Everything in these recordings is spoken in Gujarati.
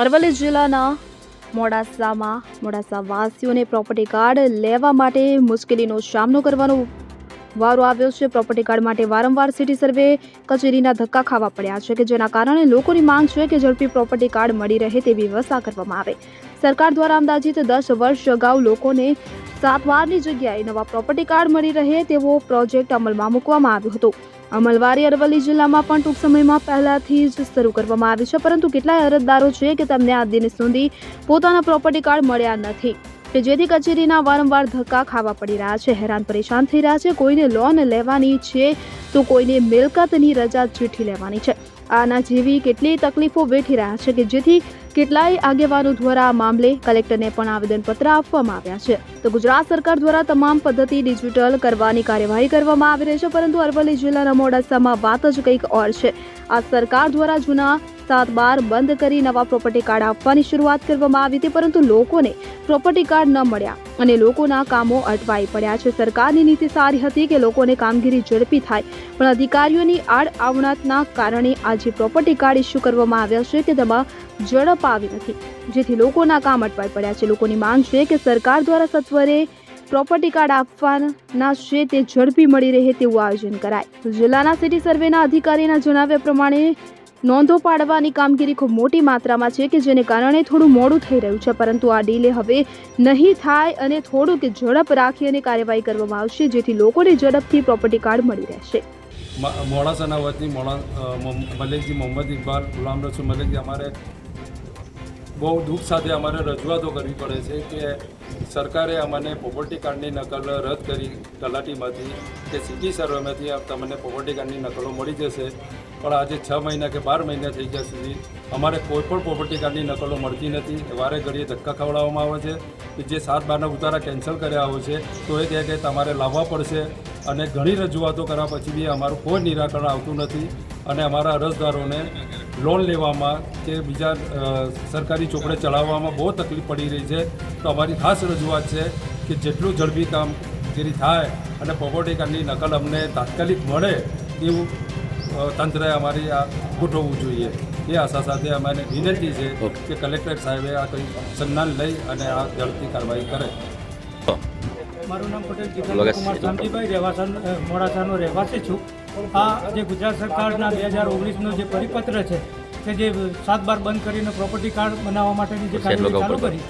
અરવલ્લી જિલ્લાના મોડાસામાં મોડાસા વાસીઓને પ્રોપર્ટી કાર્ડ લેવા માટે મુશ્કેલીનો સામનો કરવાનો વારો આવ્યો છે. પ્રોપર્ટી કાર્ડ માટે વારંવાર સિટી સર્વે કચેરીના ધક્કા ખાવા પડ્યા છે કે જેના કારણે લોકોની માંગ છે કે ઝડપી પ્રોપર્ટી કાર્ડ મળી રહે તેવી વ્યવસ્થા કરવામાં આવે. સરકાર દ્વારા અંદાજિત દસ વર્ષ અગાઉ લોકોને સાત વારની જગ્યાએ નવા પ્રોપર્ટી કાર્ડ મળી રહે તેવો પ્રોજેક્ટ અમલમાં મૂકવામાં આવ્યો હતો. અમલવારી અરવલ્લી જિલ્લામાં પણ ટૂંક સમયમાં પહેલાથી જ શરૂ કરવામાં આવી છે, પરંતુ કેટલાય અરજદારો છે કે તેમને આ દિન સુધી પોતાના પ્રોપર્ટી કાર્ડ મળ્યા નથી. કે જેથી કચેરીના વારંવાર ધક્કા ખાવા પડી રહ્યા છે. હેરાન પરેશાન થઈ રહ્યા છે. કોઈને લોન લેવાની છે તો કોઈને મિલકતની રજા ચીઠી લેવાની છે. આના જેવી કેટલી તકલીફો વેઠી રહ્યા છે કે જેથી કેટલાય આગેવાનો દ્વારા આ મામલે કલેક્ટરને પણ આવેદનપત્ર આપવામાં આવ્યા છે. તો ગુજરાત સરકાર દ્વારા તમામ પદ્ધતિ ડિજિટલ કરવાની કાર્યવાહી કરવામાં આવી રહી છે, પરંતુ અરવલ્લી જિલ્લાના મોડાસામાં વાત જ કંઈક ઓર છે. આ સરકાર દ્વારા જૂના સાત બાર બંધ કરી નવા પ્રોપર્ટી કાર્ડ આપવાની શરૂઆત કરવામાં આવી હતી, પરંતુ લોકોને પ્રોપર્ટી કાર્ડ ન મળ્યા અને લોકોના કામો અટવાઈ પડ્યા છે. સરકારની નીતિ સારી હતી કે લોકોને કામગીરી ઝડપી થાય, પણ અધિકારીઓની આડ આવણાતના કારણે આજે પ્રોપર્ટી કાર્ડ ઇસ્યુ કરવામાં આવ્યા છે કે તેમાં ઝડપ આવી નથી. જેથી લોકોના કામ અટવાઈ પડ્યા છે. લોકોની માંગ છે કે સરકાર દ્વારા સત્વરે પ્રોપર્ટી કાર્ડ આપવાના છે તે ઝડપી મળી રહે તેવું આયોજન કરાય. જિલ્લાના સિટી સર્વેના અધિકારીના જણાવ્યા પ્રમાણે નોંધો પાડવાની કામગીરી ખૂબ મોટી માત્રામાં છે કે જેને કારણે થોડું મોડું થઈ રહ્યું છે પરંતુ આ ડીલે હવે નહીં થાય અને થોડુંક ઝડપ રાખી અને કાર્યવાહી કરવામાં આવશે જેથી લોકોને ઝડપથી પ્રોપર્ટી કાર્ડ મળી રહેશે. મોડાસાના વતની મોડા અ, મોહમ્મદ ઇકબાલ ગુલામ રસૂલ મલિકજી અમારે બહુ દુઃખ સાથે અમારે રજૂઆતો કરવી પડે છે કે સરકારે અમને પ્રોપર્ટી કાર્ડની નકલ રદ કરી તલાટીમાંથી કે સિટી સર્વેમાંથી તમને પ્રોપર્ટી કાર્ડની નકલો મળી જશે. પણ આજે છ મહિના કે બાર મહિના થઈ ગયા સુધી અમારે કોઈ પણ પ્રોપર્ટી કાર્ડની નકલો મળતી નથી. વારે ઘડીએ ધક્કા ખવડાવવામાં આવે છે કે જે સાત બારના ઉતારા કેન્સલ કર્યા હોય છે, તો એ કહે કે તમારે લાવવા પડશે. અને ઘણી રજૂઆતો કર્યા પછી બી અમારું કોઈ નિરાકરણ આવતું નથી. અને અમારા અરજદારોને લોન લેવામાં કે બીજા સરકારી ચોપડે ચલાવવામાં બહુ તકલીફ પડી રહી છે. તો અમારી ખાસ રજૂઆત છે કે જેટલું ઝડપી જેની થાય અને કાર્ડની નકલ અમને તાત્કાલિક મળે એવું તંત્રએ અમારી આ ગોઠવવું જોઈએ. એ આશા સાથે અમારે વિનંતી છે કે કલેક્ટર સાહેબે આ કંઈ સન્માન લઈ અને આ ઝડપી કાર્યવાહી કરે. મારું નામ પટેલ કુમાર શામજીભાઈ રહેવાસન મોડાસાનો રહેવાસી છું. આ જે ગુજરાત સરકારના બે હજાર ઓગણીસનો જે પરિપત્ર છે કે જે સાત બાર બંધ કરીને પ્રોપર્ટી કાર્ડ બનાવવા માટેની જે કાર્યવાહી ચાલુ કરી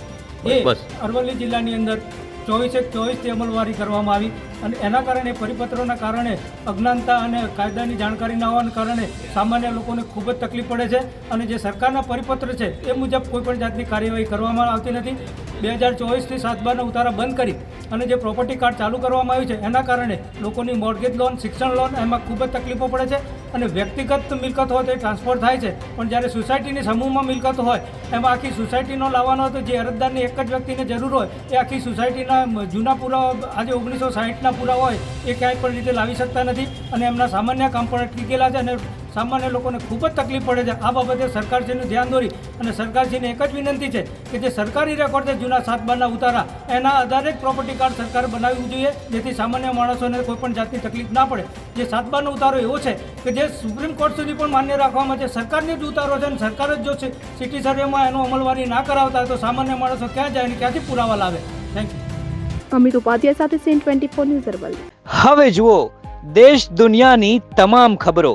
એ અરવલ્લી જિલ્લાની અંદર ચોવીસે ચોવીસથી અમલવારી કરવામાં આવી અને એના કારણે પરિપત્રોના કારણે અજ્ઞાનતા અને કાયદાની જાણકારી ન હોવાના કારણે સામાન્ય લોકોને ખૂબ જ તકલીફ પડે છે અને જે સરકારના પરિપત્ર છે એ મુજબ કોઈપણ જાતની કાર્યવાહી કરવામાં આવતી નથી. બે હજાર ચોવીસથી સાતબારના ઉતારા બંધ કરી અને જે પ્રોપર્ટી કાર્ડ ચાલુ કરવામાં આવ્યું છે, એના કારણે લોકોની મોર્ગેજ લોન, શિક્ષણ લોન, એમાં ખૂબ જ તકલીફો પડે છે અને વ્યક્તિગત મિલકત હોય તો એ ટ્રાન્સફર થાય છે. પણ જ્યારે સોસાયટીની સમૂહમાં મિલકત હોય, એમાં આખી સોસાયટીનો લાવવાનો હોય તો જે અરજદારની એક જ વ્યક્તિને જરૂર હોય, એ આખી સોસાયટીના જૂના પુરાવા, આજે ઓગણીસો સાહીઠના પુરાવા હોય, એ ક્યાંય પણ રીતે લાવી શકતા નથી અને એમના સામાન્ય કામ પણ અટકી ગયેલા છે અને સામાન્ય લોકોને ખૂબ જ તકલીફ પડે છે. આ બાબતે સરકારશ્રીનું ધ્યાન દોરી અને સરકારશ્રીને એક જ વિનંતી છે કે જે સરકારી રેકોર્ડ છે જૂના સાત બારના ઉતારા એના આધારે જ પ્રોપર્ટી કાર્ડ સરકારે બનાવવું જોઈએ જેથી સામાન્ય માણસોને કોઈ પણ જાતની તકલીફ ના પડે. જે સાત બારનો ઉતારો એવો છે કે જે સુપ્રીમ કોર્ટ સુધી પણ માન્ય રાખવામાં છે. સરકારની જ ઉતારો છે અને સરકાર જ જો સિટી સર્વેમાં એનો અમલવારી ના કરાવતા હોય તો સામાન્ય માણસો ક્યાં જાય અને ક્યાંથી પુરાવા લાવે? થેન્ક યુ અમિત ઉપાધ્યાય સાથે સીન ટ્વેન્ટી ફોર ન્યૂઝ હવે જુઓ દેશ દુનિયાની તમામ ખબરો.